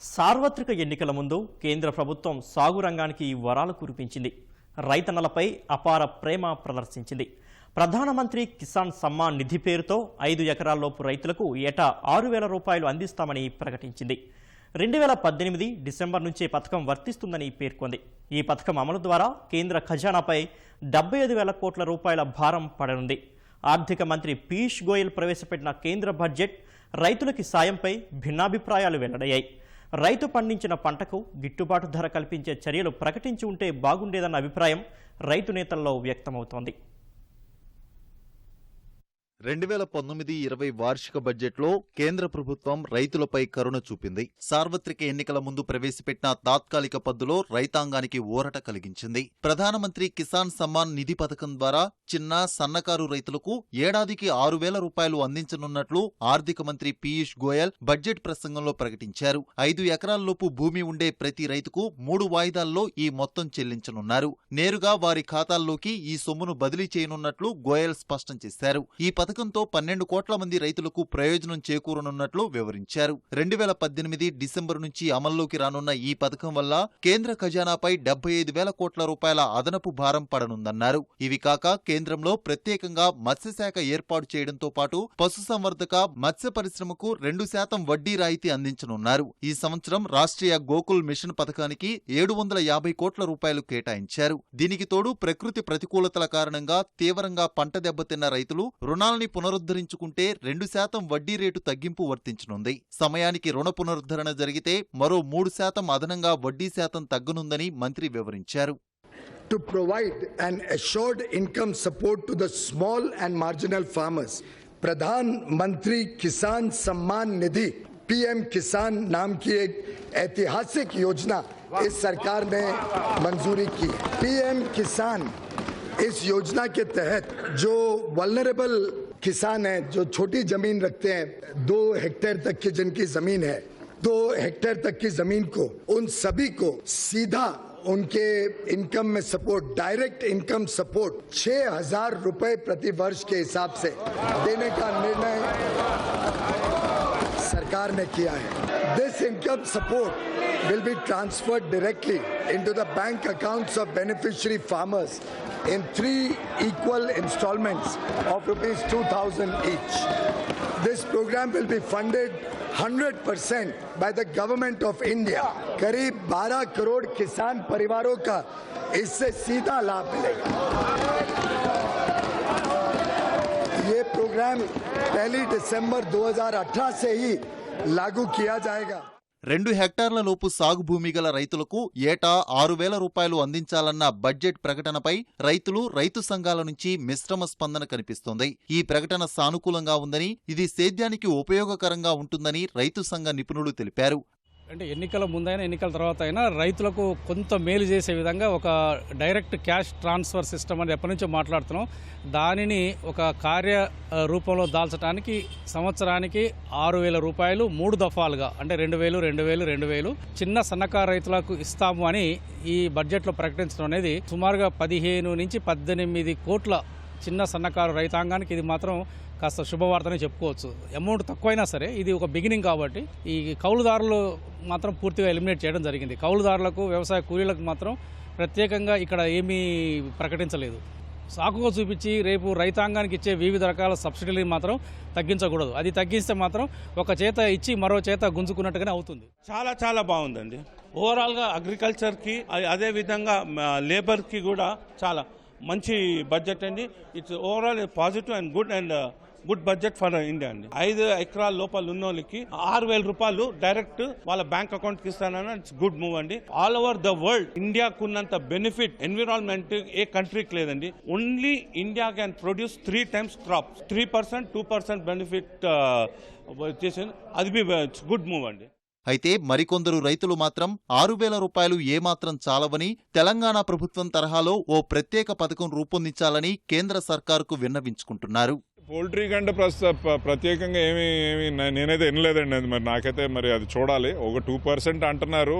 సార్వత్రిక ఎన్నికల ముందు కేంద్ర ప్రభుత్వం సాగు రంగానికి వరాలు కురిపించింది. రైతన్నలపై అపార ప్రేమ ప్రదర్శించింది. ప్రధానమంత్రి కిసాన్ సమ్మాన్ నిధి పేరుతో ఐదు ఎకరాల్లోపు రైతులకు ఏటా ఆరు వేల రూపాయలు అందిస్తామని ప్రకటించింది. రెండు వేల పద్దెనిమిది డిసెంబర్ నుంచే పథకం వర్తిస్తుందని పేర్కొంది. ఈ పథకం అమలు ద్వారా కేంద్ర ఖజానాపై డెబ్బై ఐదు వేల కోట్ల రూపాయల భారం పడనుంది. ఆర్థిక మంత్రి పీయూష్ గోయల్ ప్రవేశపెట్టిన కేంద్ర బడ్జెట్ రైతులకి సాయంపై భిన్నాభిప్రాయాలు వెల్లడయ్యాయి. రైతు పండించిన పంటకు గిట్టుబాటు ధర కల్పించే చర్యలు ప్రకటించి ఉంటే బాగుండేదన్న అభిప్రాయం రైతు నేతల్లో వ్యక్తమవుతోంది. రెండు వేల పంతొమ్మిది ఇరవై వార్షిక బడ్జెట్లో కేంద్ర ప్రభుత్వం రైతులపై కరుణ చూపింది. సార్వత్రిక ఎన్నికల ముందు ప్రవేశపెట్టిన తాత్కాలిక పద్దులో రైతాంగానికి ఊరట కలిగించింది. ప్రధానమంత్రి కిసాన్ సమ్మాన్ నిధి పథకం ద్వారా చిన్న సన్నకారు రైతులకు ఏడాదికి ఆరు వేల రూపాయలు అందించనున్నట్లు ఆర్థిక మంత్రి పీయూష్ గోయల్ బడ్జెట్ ప్రసంగంలో ప్రకటించారు. ఐదు ఎకరాల్లోపు భూమి ఉండే ప్రతి రైతుకు మూడు వాయిదాల్లో ఈ మొత్తం చెల్లించనున్నారు. నేరుగా వారి ఖాతాల్లోకి ఈ సొమ్మును బదిలీ చేయనున్నట్లు గోయల్ స్పష్టం చేశారు. ఈ పథకంతో పన్నెండు కోట్ల మంది రైతులకు ప్రయోజనం చేకూరనున్నట్లు వివరించారు. రెండు వేల పద్దెనిమిది డిసెంబర్ నుంచి అమల్లోకి రానున్న ఈ పథకం వల్ల కేంద్ర ఖజానాపై డెబ్బై ఐదు వేల కోట్ల రూపాయల అదనపు భారం పడనుందన్నారు. ఇవి కాక కేంద్రంలో ప్రత్యేకంగా మత్స్యశాఖ ఏర్పాటు చేయడంతో పాటు పశుసంవర్ధక మత్స్య పరిశ్రమకు రెండు శాతం వడ్డీ రాయితీ అందించనున్నారు. ఈ సంవత్సరం రాష్ట్రీయ గోకుల్ మిషన్ పథకానికి ఏడు వందల యాభై కోట్ల రూపాయలు కేటాయించారు. దీనికి తోడు ప్రకృతి ప్రతికూలతల కారణంగా తీవ్రంగా పంట దెబ్బతిన్న రైతులు రుణాలని పునరుద్ధరించుకుంటే రెండు శాతం వడ్డీ రేటు తగ్గింపు వర్తించనుంది సమయానికి రుణ పునరుద్ధరణ జరిగితే మరో మూడు శాతం అదనంగా వడ్డీ శాతం తగ్గనుందని మంత్రి వివరించారు to provide an assured income support to the small and marginal farmers. प्रधान मंत्री किसान सम्मान निधि पीएम किसान नाम की एक ऐतिहासिक योजना इस सरकार ने मंजूरी की पीएम किसान इस योजना के तहत जो वल्नरेबल किसान हैं, जो छोटी ज़मीन रखते हैं, दो हेक्टेयर तक की जिनकी ज़मीन है, दो हेक्टेयर तक की ज़मीन को, उन सभी को सीधा उनके इनकम में सपोर्ट, डायरेक्ट इनकम सपोर्ट, छह हज़ार रुपए प्रति वर्ष के हिसाब से देने का निर्णय सरकार ने किया है। This income support will be transferred directly into the bank accounts of beneficiary farmers in three equal installments of rupees 2000 each. This program will be funded 100% by the government of india. करीब 12 करोड़ किसान परिवारों का इससे सीधा लाभ मिलेगा। ये programme पहली दिसंबर 2018 से ही लागू किया जाएगा రెండు హెక్టార్ల లోపు సాగు భూమి గల రైతులకు ఏటా ఆరు వేల రూపాయలు అందించాలన్న బడ్జెట్ ప్రకటనపై రైతులు రైతు సంఘాల నుంచి మిశ్రమ స్పందన కనిపిస్తోంది ఈ ప్రకటన సానుకూలంగా ఉందని ఇది సేద్యానికి ఉపయోగకరంగా ఉంటుందని రైతు సంఘ నిపుణులు తెలిపారు అంటే ఎన్నికల ముందైనా ఎన్నికల తర్వాత అయినా రైతులకు కొంత మేలు చేసే విధంగా ఒక డైరెక్ట్ క్యాష్ ట్రాన్స్ఫర్ సిస్టమ్ అని ఎప్పటి నుంచో మాట్లాడుతున్నాం. దానిని ఒక కార్య రూపంలో దాల్చడానికి సంవత్సరానికి ఆరు వేల రూపాయలు మూడు దఫాలుగా అంటే రెండు వేలు రెండు వేలు రెండు వేలు చిన్న సన్నకారు రైతులకు ఇస్తాము అని ఈ బడ్జెట్లో ప్రకటించడం అనేది సుమారుగా పదిహేను నుంచి పద్దెనిమిది కోట్ల చిన్న సన్నకారు రైతాంగానికి ఇది మాత్రం కాస్త శుభవార్తనే చెప్పుకోవచ్చు. అమౌంట్ తక్కువైనా సరే ఇది ఒక బిగినింగ్ కాబట్టి ఈ కౌలుదారులు మాత్రం పూర్తిగా ఎలిమినేట్ చేయడం జరిగింది. కౌలుదారులకు వ్యవసాయ కూలీలకు మాత్రం ప్రత్యేకంగా ఇక్కడ ఏమీ ప్రకటించలేదు. సాకుగా చూపించి రేపు రైతాంగానికి ఇచ్చే వివిధ రకాల సబ్సిడీలు మాత్రం తగ్గించకూడదు. అది తగ్గిస్తే మాత్రం ఒక చేత ఇచ్చి మరో చేత గుంజుకున్నట్టుగానే అవుతుంది. చాలా చాలా బాగుందండి. ఓవరాల్గా అగ్రికల్చర్కి అదే విధంగా లేబర్కి కూడా చాలా మంచి బడ్జెట్ అండి. It's overall positive and good and good budget for India అండి. ఐదు ఎకరాల లోపల ఉన్న వాళ్ళకి ఆరు వేల రూపాయలు డైరెక్ట్ వాళ్ళ బ్యాంక్ అకౌంట్కి ఇస్తానని ఇట్స్ గుడ్ మూవ్ అండి. ఆల్ ఓవర్ ద వరల్డ్ ఇండియాకు ఉన్నంత బెనిఫిట్ ఎన్విరాన్మెంట్ ఏ కంట్రీకి లేదండి. Only India can produce three times crop three percent two percent benefit చేసింది అది బి గుడ్ మూవ్ అండి. అయితే మరికొందరు రైతులు మాత్రం ఆరు వేల రూపాయలు ఏమాత్రం చాలవని తెలంగాణ ప్రభుత్వం తరహాలో ఓ ప్రత్యేక పథకం రూపొందించాలని కేంద్ర సర్కారుకు విన్నవించుకుంటున్నారు. పోల్ట్రీ కంటే ప్రస్తుత ప్రత్యేకంగా ఏమి ఏమి నేనైతే వినలేదండి అది మరి. నాకైతే మరి అది చూడాలి. ఒక టూ పర్సెంట్ అంటున్నారు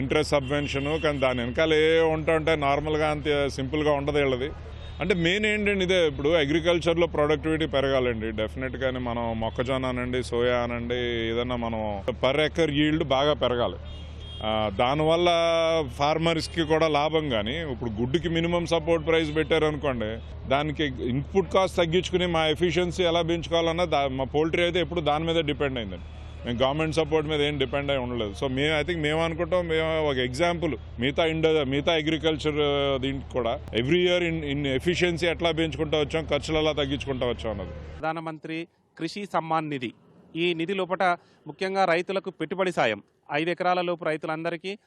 ఇంట్రెస్ట్ సబ్వెన్షన్ కానీ దాని వెనకాల ఏ ఉంటా ఉంటే నార్మల్గా అంత సింపుల్గా ఉండదు వీళ్ళది. అంటే మెయిన్ ఏంటండి ఇదే ఇప్పుడు అగ్రికల్చర్లో ప్రొడక్టివిటీ పెరగాలండి. డెఫినెట్గానే మనం మొక్కజొన్న అనండి సోయా అనండి ఏదన్నా మనం పర్ ఎకర్ ఈల్డ్ బాగా పెరగాలి. దానివల్ల ఫార్మర్స్కి కూడా లాభం కానీ ఇప్పుడు గుడ్డుకి మినిమం సపోర్ట్ ప్రైస్ పెట్టారు అనుకోండి దానికి ఇన్పుట్ కాస్ట్ తగ్గించుకుని మా ఎఫిషియన్సీ ఎలా పెంచుకోవాలన్నా దా మా పోల్ట్రీ అయితే ఎప్పుడు దాని మీద డిపెండ్ అయిందండి. మేము గవర్నమెంట్ సపోర్ట్ మీద ఏం డిపెండ్ అయి ఉండలేదు. సో మేము ఐ థింక్ మేము అనుకుంటాం మేము ఒక ఎగ్జాంపుల్ మిగతా ఇండ మిగతా అగ్రికల్చర్ దీనికి కూడా every year in in efficiency ఎట్లా పెంచుకుంటూ వచ్చాం ఖర్చులు ఎలా తగ్గించుకుంటూ వచ్చాం అన్నది. ప్రధానమంత్రి కృషి సమ్మాన్ నిధి. ఈ నిధి లోపల ముఖ్యంగా రైతులకు పెట్టుబడి సాయం. ఐదు ఎకరాల లోపు రైతులందరికీ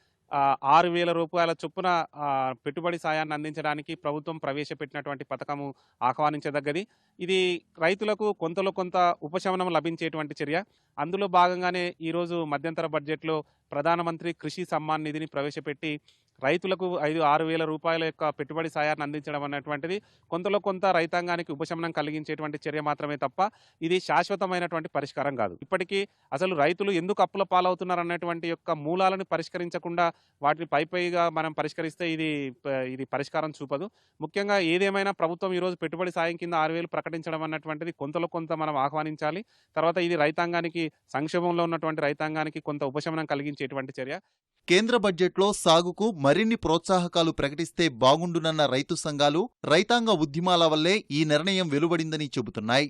ఆరు వేల రూపాయల చొప్పున పెట్టుబడి సాయాన్ని అందించడానికి ప్రభుత్వం ప్రవేశపెట్టినటువంటి పథకము ఆహ్వానించదగ్గది. ఇది రైతులకు కొంతలో కొంత ఉపశమనం లభించేటువంటి చర్య. అందులో భాగంగానే ఈరోజు మధ్యంతర బడ్జెట్లో ప్రధానమంత్రి కృషి సమ్మాన్ నిధిని ప్రవేశపెట్టి రైతులకు ఐదు ఆరు వేల రూపాయల యొక్క పెట్టుబడి సాయాన్ని అందించడం అనేటువంటిది కొంతలో కొంత రైతాంగానికి ఉపశమనం కలిగించేటువంటి చర్య మాత్రమే తప్ప ఇది శాశ్వతమైనటువంటి పరిష్కారం కాదు. ఇప్పటికీ అసలు రైతులు ఎందుకు అప్పుల పాలవుతున్నారు అన్నటువంటి యొక్క మూలాలను పరిష్కరించకుండా వాటిని పై పైగా మనం పరిష్కరిస్తే ఇది ఇది పరిష్కారం చూపదు. ముఖ్యంగా ఏదేమైనా ప్రభుత్వం ఈరోజు పెట్టుబడి సాయం కింద ఆరు వేలు ప్రకటించడం అన్నటువంటిది కొంతలో కొంత మనం ఆహ్వానించాలి. తర్వాత ఇది రైతాంగానికి సంక్షోభంలో ఉన్నటువంటి రైతాంగానికి కొంత ఉపశమనం కలిగించేటువంటి చర్య. కేంద్ర బడ్జెట్లో సాగుకు మరిన్ని ప్రోత్సాహకాలు ప్రకటిస్తే బాగుండునన్న రైతు సంఘాలు రైతాంగ ఉద్యమాల వల్లే ఈ నిర్ణయం వెలువడిందని చెబుతున్నాయి.